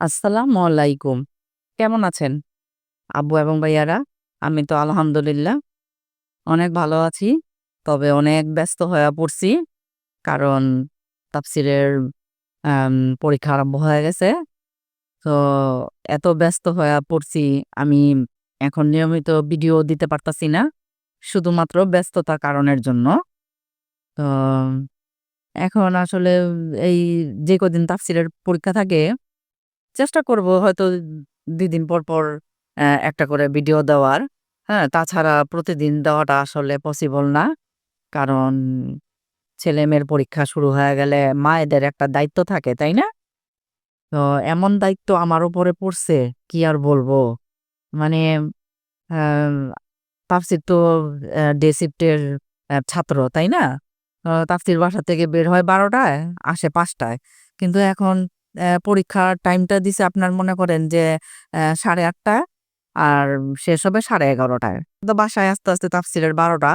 আসসালামু আলাইকুম। কেমন আছেন? আব্বু এবং ভাইয়ারা? আমি তো আলহামদুলিল্লাহ অনেক ভালো আছি। তবে অনেক ব্যস্ত হয়ে পড়ছি। কারণ তাফসীরের পরীক্ষা আরম্ভ হয়ে গেছে। তো এত ব্যস্ত হয়ে পড়ছি, আমি এখন নিয়মিত ভিডিও দিতে পারতাছি না। শুধুমাত্র ব্যস্ততার কারণের জন্য। তো এখন আসলে এই যে কদিন তাফসিরের পরীক্ষা থাকে চেষ্টা করব হয়তো ২ দিন পর, পর একটা করে ভিডিও দেওয়ার। হ্যাঁ? তাছাড়া প্রতিদিন দেওয়াটা আসলে পসিবল না। কারণ ছেলে মেয়ের পরীক্ষা শুরু হয়ে গেলে মায়েদের একটা দায়িত্ব থাকে, তাই না? তো এমন দায়িত্ব আমার উপরে পড়ছে, কি আর বলব? মানে তাফসীর তো ডে শিফটের ছাত্র, তাই না? তাফসীর বাসা থেকে বের হয় বারোটায় আসে পাঁচটায় কিন্তু এখন পরীক্ষার টাইমটা দিছে আপনার মনে করেন যে সাড়ে ৮:৩০ টায় আর শেষ হবে সাড়ে এগারোটায় তো বাসায় আস্তে আস্তে তাফসীরের ১২ টা।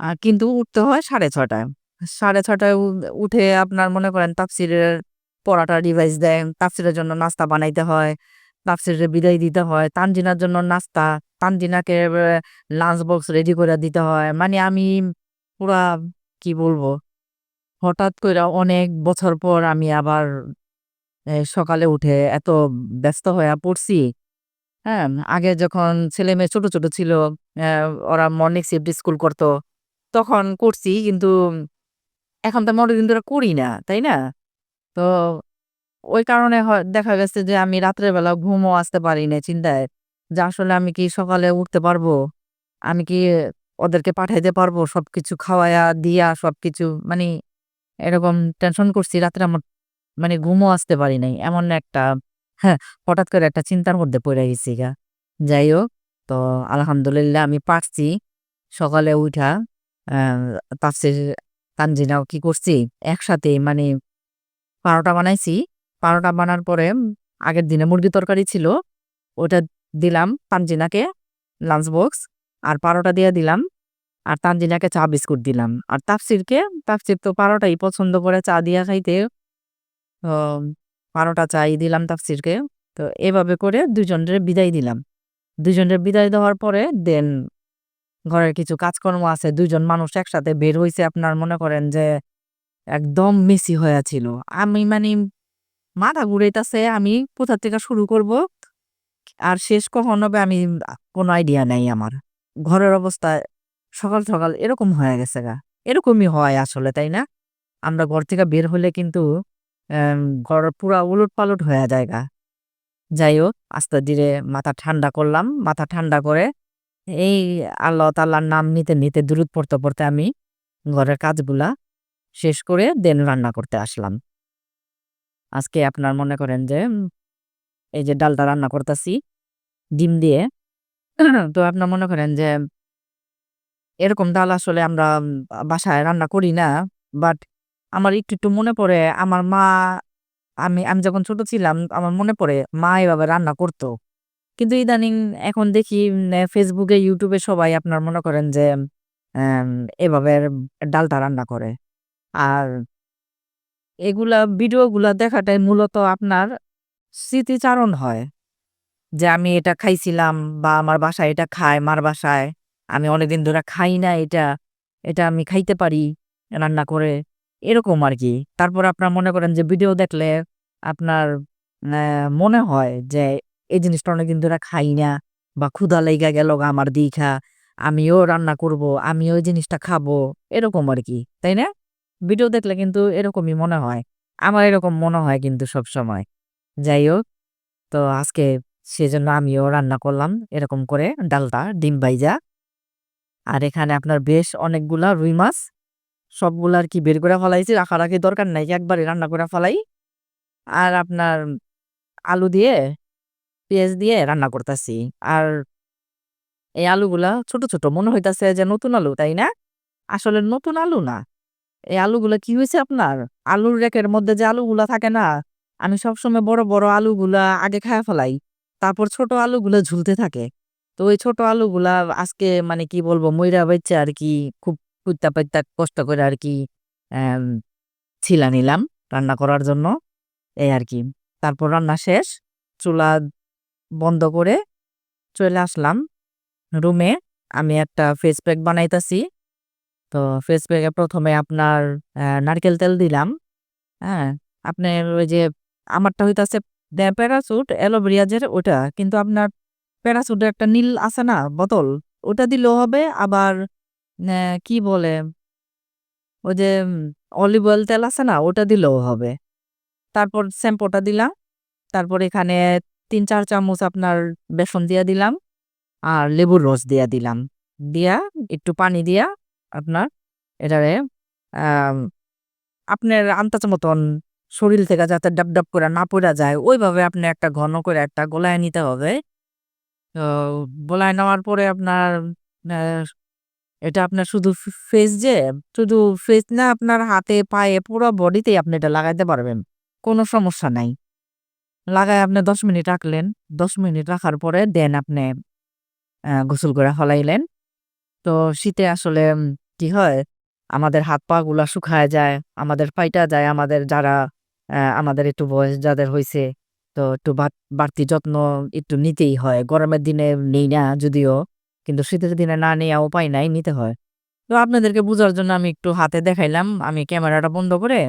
আ কিন্তু উঠতে হয় ৬:৩০ টায়। ৬:৩০ টায় উ উঠে আপনার মনে করেন তাফসীরের পড়াটা রিভাইজ দেয়। তাফসীরের জন্য নাস্তা বানাইতে হয়। তাফসীরে বিদায় দিতে হয়। তানজিনার জন্য নাস্তা, তানজিনাকে লাঞ্চ বক্স রেডি করে দিতে হয়। মানে আমি পুরা কি বলব? হঠাৎ করে অনেক বছর পর আমি আবার সকালে উঠে এত ব্যস্ত হয়ে পড়ছি। হ্যাঁ? আগে যখন ছেলে মেয়ে ছোট, ছোট ছিল, ওরা মর্নিং শিফট স্কুল করত, তখন করছি। কিন্তু এখন তো অনেকদিন ধরে করি না, তাই না? তো ওই কারণে দেখা গেছে যে আমি রাত্রের বেলা ঘুমও আসতে পারি না চিন্তায়। যে আসলে আমি কি সকালে উঠতে পারব? আমি কি ওদেরকে পাঠাইতে পারব? সব কিছু খাওয়ায়া দিয়া সব কিছু মানে এরকম টেনশন করছি রাত্রে আমার মানে ঘুমও আসতে পারি নাই। এমন একটা হ্যাঁ, হঠাৎ করে একটা চিন্তার মধ্যে পড়ে গেছি গা যাই হোক, তো আলহামদুলিল্লাহ আমি পারছি। সকালে অ্যা তাফসীর, তানজিনাও কি করছি? একসাথে মানে পারোটা বানাইছি। পারোটা বানার পরে আগের দিনে মুরগির তরকারি ছিল। ওটা দিলাম তানজিনাকে লাঞ্চ বক্স। আর পারোটা দিয়ে দিলাম। আর তানজিনাকে চা বিস্কুট দিলাম। আর তাফসীরকে, তাফসীর তো পারোটাই পছন্দ করে চা দিয়া খাইতে। পারোটা চাই দিলাম তাফসীরকে। তো এভাবে করে ২ জনের বিদায় দিলাম। ২ জনের বিদায় দেওয়ার পরে দেন ঘরের কিছু কাজকর্ম আছে। ২ জন মানুষ একসাথে বের হইছে আপনার মনে করেন যে একদম মেসি হইয়া ছিল। আমি মানে মাথা ঘুরাইতাছে আমি কোথা থেকে শুরু করব? আর শেষ কখন হবে আমি কোনো আইডিয়া নাই আমার। ঘরের অবস্থা সকাল, সকাল এরকম হয়ে গেছে গা এরকমই হয় আসলে, তাই না? আমরা ঘর থেকে বের হলে কিন্তু ঘর পুরা উলট-পালট হইয়া যায়গা। যাই হোক, আস্তে ধীরে মাথা ঠান্ডা করলাম। মাথা ঠান্ডা করে এই আল্লাহ তাআলার নাম নিতে, নিতে দূরত পড়তে, পড়তে আমি ঘরের কাজগুলা শেষ করে দেন রান্না করতে আসলাম। আজকে আপনার মনে করেন যে এই যে ডালটা রান্না করতেছি ডিম দিয়ে। তো আপনার মনে করেন যে এরকম ডাল আসলে আমরা বাসায় রান্না করি না। বাট আমার একটু, একটু মনে পড়ে আমার মা আমি, আমি যখন ছোট ছিলাম আমার মনে পড়ে মা এভাবে রান্না করত। কিন্তু ইদানিং এখন দেখি ফেসবুকে, ইউটিউবে সবাই আপনার মনে করেন যে এভাবে ডালটা রান্না করে। আর এগুলা ভিডিওগুলা দেখাটাই মূলত আপনার স্মৃতিচারণ হয়। যে আমি এটা খাইছিলাম বা আমার বাসায় এটা খায়, মার বাসায়। আমি অনেকদিন ধরে খাই না এটা। এটা আমি খাইতে পারি রান্না করে। এরকম আরকি। তারপর আপনার মনে করেন যে ভিডিও দেখলে আপনার মনে হয় যে এই জিনিসটা অনেকদিন ধরে খাই না বা ক্ষুধা লাইগা গেলগা আমার দেইখা। আমিও রান্না করব, আমিও ওই জিনিসটা খাব। এরকম আরকি। তাই না? ভিডিও দেখলে কিন্তু এরকমই মনে হয়। আমার এরকম মনে হয় কিন্তু সবসময়। যাই হোক, তো আজকে সেজন্য আমিও রান্না করলাম এরকম করে ডালটা ডিম ভাইজা। আর এখানে আপনার বেশ অনেকগুলা রুই মাছ। সবগুলা আরকি বের করে ফালাইছি। রাখারাখি দরকার নাই। একবারে রান্না করে ফেলাই আর আপনার আলু দিয়ে, পেঁয়াজ দিয়ে রান্না করতাছি। আর এই আলুগুলা ছোট, ছোট মনে হইতাছে যে নতুন আলু, তাই না? আসলে নতুন আলু না। এই আলুগুলা কি হয়েছে আপনার? আলুর রেকের মধ্যে যে আলুগুলা থাকে না? আমি সবসময় বড়, বড় আলুগুলা আগে খাইয়া ফেলাই। তারপর ছোট আলুগুলা ঝুলতে থাকে। তো ওই ছোট আলুগুলা আজকে মানে কি বলব ময়রা মইরা আর কি খুব কুইত্যা-পাইত্যা কষ্ট করে আর কি ছিলা নিলাম রান্না করার জন্য। এই আর কি তারপর রান্না শেষ। চুলা বন্ধ করে চলে আসলাম রুমে। আমি একটা ফেস প্যাক বানাইতাছি। তো ফেস প্যাকে প্রথমে আপনার নারকেল তেল দিলাম। হ্যাঁ আপনার ওই যে আমারটা হইতাছে প্যারাসুট অ্যালোভেরিয়াজের ওটা কিন্তু আপনার প্যারাসুটের একটা নীল আছে না, বোতল ওটা দিলেও হবে। আবার কি বলে? ওই যে অলিভ অয়েল তেল আছে না, ওটা দিলেও হবে। তারপর শ্যাম্পুটা দিলাম। তারপর এখানে তিন, চার চামচ আপনার বেসন দিয়া দিলাম আর লেবুর রস দিয়া দিলাম। দিয়া, একটু পানি দিয়া আপনার এটারে আপনার আন্দাজ মতন শরীর থেকে যাতে ডাব ডাব করে না পড়া যায়, ওইভাবে আপনি একটা ঘন করে একটা গোলায় নিতে হবে। তো গোলায় নেওয়ার পরে আপনার এটা আপনার শুধু ফেস যে, শুধু ফেস না, আপনার হাতে, পায়ে, পুরো বডিতেই আপনি এটা লাগাইতে পারবেন। কোনো সমস্যা নাই। লাগায় আপনি দশ মিনিট রাখলেন। দশ মিনিট রাখার পরে দেন আপনি গোসল করে ফলাইলেন। তো শীতে আসলে কি হয়? আমাদের হাত পা গুলা শুকায় যায়, আমাদের পাইটা যায়, আমাদের যারা আমাদের একটু বয়স যাদের হয়েছে তো একটু বাড়তি যত্ন একটু নিতেই হয়। গরমের দিনে নেই না, যদিও। কিন্তু শীতের দিনে না নেওয়া উপায় নাই, নিতে হয়। তো আপনাদেরকে বোঝার জন্য আমি একটু হাতে দেখাইলাম, আমি ক্যামেরাটা বন্ধ করে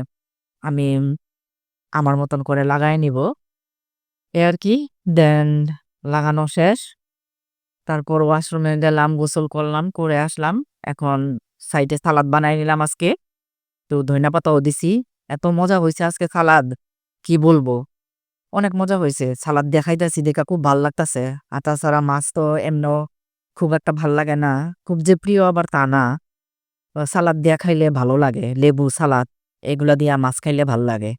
আমি আমার মতন করে লাগাই নিব। এ আর কি, দেন লাগানো শেষ। তারপর ওয়াশরুমে গেলাম, গোসল করলাম, করে আসলাম। এখন সাইডে সালাদ বানাই নিলাম আজকে। তো ধনিয়া পাতাও দিছি। এত মজা হয়েছে আজকে সালাদ, কি বলব? অনেক মজা হয়েছে সালাদ দেখাইতেছি, দেখা খুব ভালো লাগতাছে। আর তাছাড়া মাছ তো এমনও খুব একটা ভালো লাগে না, খুব যে প্রিয় আবার তা না। সালাদ দিয়া খাইলে ভালো লাগে, লেবু, সালাদ, এগুলা দিয়া মাছ খাইলে ভালো লাগে।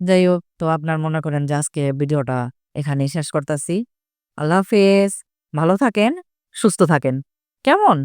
যাই হোক তো আপনার মনে করেন যে আজকে ভিডিওটা এখানেই শেষ করতেছি। আল্লাহ হাফেজ, ভালো থাকেন, সুস্থ থাকেন। কেমন?